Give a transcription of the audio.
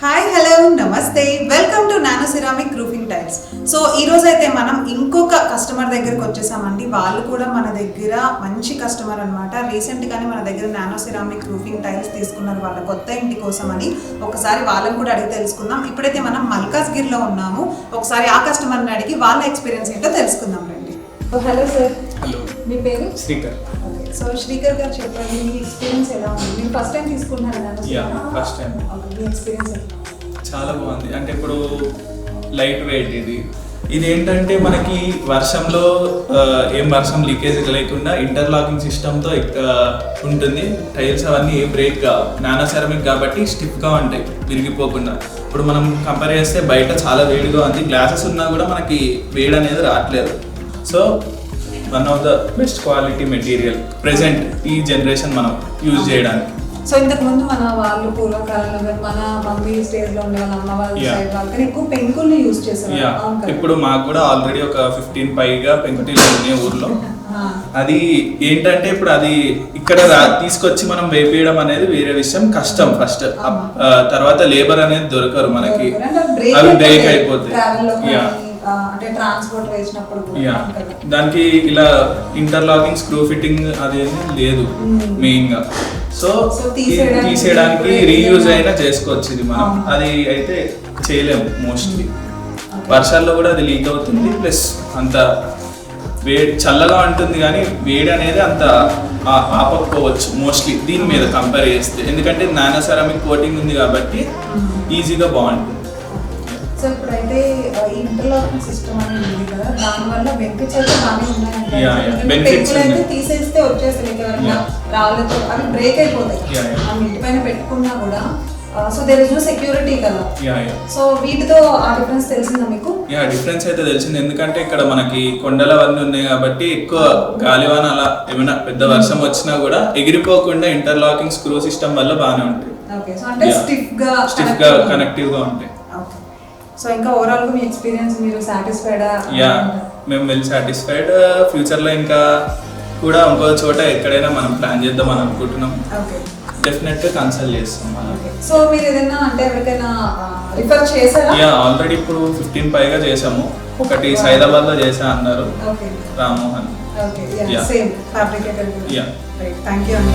Hi hello నమస్తే. Welcome to nano ceramic roofing tiles so ఈ రోజు అయితే మనం ఇంకొక కస్టమర్ దగ్గరికి వచ్చేసామండి. వాళ్ళు కూడా మన దగ్గర మంచి కస్టమర్ అనమాట రీసెంట్ గానే మన దగ్గర నానో సిరామిక్ రూఫింగ్ టైల్స్ తీసుకున్నారు వాళ్ళ కొత్త ఇంటి కోసం అని. ఒకసారి వాళ్ళని కూడా అడిగి తెలుసుకుందాం. ఇప్పుడైతే మనం మల్కాజ్గిర్లో ఉన్నాము. ఒకసారి ఆ కస్టమర్ని అడిగి వాళ్ళ ఎక్స్పీరియన్స్ ఏంటో తెలుసుకుందాం రండి. హలో సార్ హలో మీ పేరు? శ్రీకర్. సో శ్రీకర్ గారు చెప్పండి మీ ఎక్స్పీరియన్స్ ఎలా ఉంది? మీరు ఫస్ట్ టైం తీసుకుంటున్నారు నానో Yeah, ఎక్స్పీరియన్స్ చాలా బాగుంది. అంటే ఇప్పుడు లైట్ వెయిట్ ఇది. ఇది ఏంటంటే మనకి వర్షంలో ఏం వర్షం లీకేజ్ లేకుండా ఇంటర్లాకింగ్ సిస్టమ్తో ఉంటుంది. టైల్స్ అవన్నీ ఏ బ్రేక్ కావు. నానో సెరమిక్ కాబట్టి స్టిఫ్గా ఉంటాయి విరిగిపోకుండా. ఇప్పుడు మనం కంపేర్ చేస్తే బయట చాలా వేడిగా ఉంది. గ్లాసెస్ ఉన్నా కూడా మనకి వేడి అనేది రావట్లేదు. So one of the best quality material present ఈ జనరేషన్ మనం యూజ్ చేయడానికి. సో ఇంతకు ముందు మన వాళ్ళు పూర్వకాలంలో మన మమ్మీ స్టేజ్లో ఉండే వాళ్ళ అమ్మ వాళ్ళ. సైడ్ వాళ్ళు కానీ ఎక్కువ పెంకుల్ని యూజ్ చేసేవారు? ఇప్పుడు మాకు కూడా ఆల్రెడీ ఒక ఫిఫ్టీన్ పైగా పెంకుటీలు ఉన్నాయి ఊర్లో. అది ఏంటంటే ఇప్పుడు అది ఇక్కడ తీసుకొచ్చి మనం వేపేయడం అనేది వేరే విషయం కష్టం ఫస్ట్ తర్వాత లేబర్ అనేది దొరకరు మనకి. అవి బ్రేక్ అయిపోతాయి. అంటే ట్రాన్స్పోర్ట్ వేసినప్పుడు? దానికి ఇలా ఇంటర్లాకింగ్ స్క్రూ ఫిట్టింగ్ అదేమి లేదు మెయిన్గా. సో తీసేయడానికి రీయూజ్ అయినా చేసుకోవచ్చు ఇది మనం. అది అయితే చేయలేము మోస్ట్లీ వర్షాల్లో కూడా అది లీక్ అవుతుంది ప్లస్ అంత వేడి చల్లగా ఉంటుంది కానీ వేడి అనేది అంత ఆపకపోవచ్చు మోస్ట్లీ దీని మీద కంపేర్ చేస్తే. ఎందుకంటే నానో సెరామిక్ కోటింగ్ ఉంది కాబట్టి ఈజీగా బాగుంటుంది. సో ఇప్పుడైతే ఆ, ఇంటర్లాకింగ్ సిస్టమ్ అనేది ఉంది కదా దానివల్ల బెనిఫిట్స్ అయితే బాగానే Benefits పెంకులు అయితే ఉన్నాయి. తీసేస్తే వచ్చేస్తాయి ఎవరైనా. రాళ్ళతో అవి బ్రేక్ అయిపోతాయి. మనం ఇంటి పైన పెట్టుకున్నా కూడా so there is no security కదా. సో వీటితో ఆ డిఫరెన్స్ తెలిసిందా మీకు? యా డిఫరెన్స్ అయితే తెలిసింది. ఎందుకంటే ఇక్కడ మనకి కొండలు అవన్నీ ఉన్నాయి కాబట్టి ఎక్కువ గాలివాన అలా ఏమైనా పెద్ద వర్షం వచ్చినా కూడా ఎగిరిపోకుండా ఇంటర్లాకింగ్ స్క్రూ సిస్టమ్ వల్ల బాగానే ఉంటాయి. ఓకే సో అంటే Yeah. స్టిఫ్గా స్టిఫ్గా కనెక్టివ్గా ఉంటాయి. సో ఇంకా ఓవరాల్గా మీ ఎక్స్పీరియన్స్ మీరు సాటిస్ఫైడా యా మేము వెల్ సాటిస్ఫైడ్ ఫ్యూచర్లో ఇంకా కూడా ఇంకో చోట ఎక్కడైనా మనం ప్లాన్ చేద్దాం అని అనుకుంటున్నాం. ఓకే డెఫినెట్గా కన్సల్ట్ చేస్తాం మనం. సో మీరు ఏదైనా అంటే ఎవరికైనా రిఫర్ చేశారా? యా ఆల్రెడీ ఇప్పుడు ఫిఫ్టీన్ పైగా చేసాము ఒకటి సైదాబాద్లో చేసా అన్నారు okay Rammohan. Okay yeah. Same fabricator Yeah. Right thank you అండి